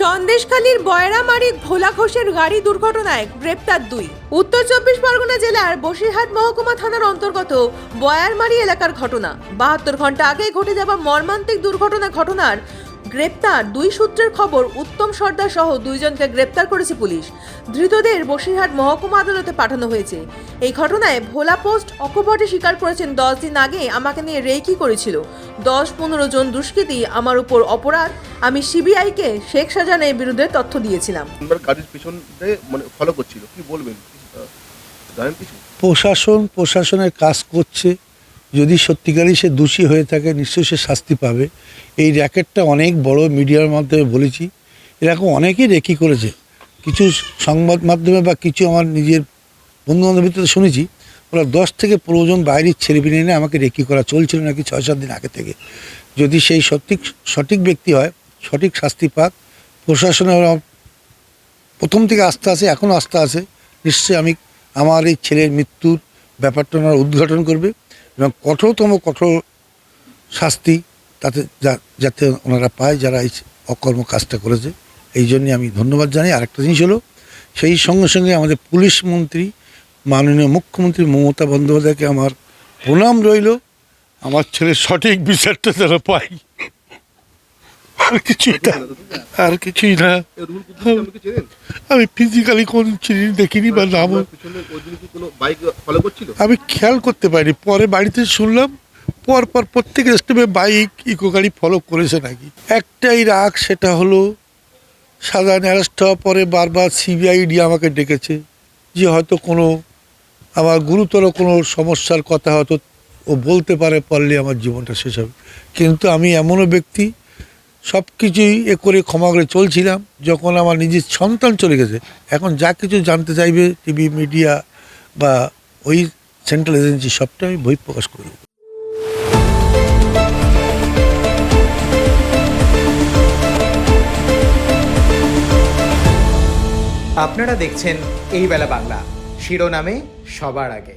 সন্দেশখালীর বয়রামারি ভোলা ঘোষের গাড়ি দুর্ঘটনায় গ্রেপ্তার দুই। উত্তর চব্বিশ পরগনা জেলার বসিরহাট মহকুমা থানার অন্তর্গত বয়ারমারি এলাকার ঘটনা। বাহাত্তর ঘণ্টা আগে ঘটে যাওয়া মর্মান্তিক দুর্ঘটনা ঘটনার গ্রেপ্তার। দুই সূত্রের খবর উত্তম সর্দার সহ দুইজনকে গ্রেপ্তার করেছে পুলিশ। ধৃতদের বসিরহাট মহকুমা আদালতে পাঠানো হয়েছে। এই ঘটনায় ভোলা পোস্ট অকপটে স্বীকার করেছেন দশ দিন আগে আমাকে নিয়ে রেকি করেছিল। দশ পনেরো জন দুষ্কৃতী আমার উপর অপরাধ। আমি সিবিআইকে শেখ শাহজাহানের বিরুদ্ধে তথ্য দিয়েছিলাম। গাড়ির পিছনে মানে ফলো করছিল। কি বলবেন? জানেন কিছু? প্রশাসন প্রশাসনের কাজ করছে। যদি সত্যিকারই সে দোষী হয়ে থাকে, নিশ্চয়ই সে শাস্তি পাবে। এই র্যাকেটটা অনেক বড় মিডিয়ার মাধ্যমে বলেছি। এরকম অনেকেই রেকি করেছে। কিছু সংবাদ মাধ্যমে বা কিছু আমার নিজের বন্ধু বান্ধবের ভিতরে শুনেছি, ওরা দশ থেকে পনেরো জন বাইরের ছেলেপিনে এনে আমাকে রেকি করা চলছিল নাকি ছয় সাত দিন আগে থেকে। যদি সেই সঠিক সঠিক ব্যক্তি হয়, সঠিক শাস্তি পাক, প্রশাসনে ওরা প্রথম থেকে আস্থা আছে এখনও আস্থা আছে। নিশ্চয়ই আমি আমার এই ছেলের মৃত্যুর ব্যাপারটা ওনারা উদ্ঘাটন করবে। এবং কঠোরতম কঠোর শাস্তি তাতে যাতে ওনারা পায় যারা এই অকর্ম কাজটা করেছে। এই জন্যে আমি ধন্যবাদ জানাই। আরেকটা জিনিস হলো, সেই সঙ্গে সঙ্গে আমাদের পুলিশ মন্ত্রী, মাননীয় মুখ্যমন্ত্রী মমতা বন্দ্যোপাধ্যায়কে আমার প্রণাম রইল। আমার ছেলে সঠিক বিচারটা তারা পাই আর কিছুই না আর কিছুই না। আমি ফিজিক্যালি কোন চিনি দেখিনি বা করছিল আমি খেয়াল করতে পারিনি। পরে বাড়িতে শুনলাম, পর পর প্রত্যেক স্টেপে বাইক ইকো গাড়ি ফলো করেছে নাকি। একটাই রাগ, সেটা হলো সাধারণ অ্যারেস্ট হওয়ার পরে বারবার সিবিআইডি আমাকে ডেকেছে যে হয়তো কোনো আমার গুরুতর কোনো সমস্যার কথা হয়তো ও বলতে পারে, পারলে আমার জীবনটা শেষ হবে। কিন্তু আমি এমনও ব্যক্তি সব কিছুই এ করে ক্ষমা করে চলছিলাম। যখন আমার নিজের সন্তান চলে গেছে, এখন যা কিছু জানতে চাইবে টিভি, মিডিয়া বা ওই সেন্ট্রাল এজেন্সি সবটা আমি বই প্রকাশ করে দেবো। আপনারা দেখছেন এই বেলা বাংলা। শিরোনামে সবার আগে।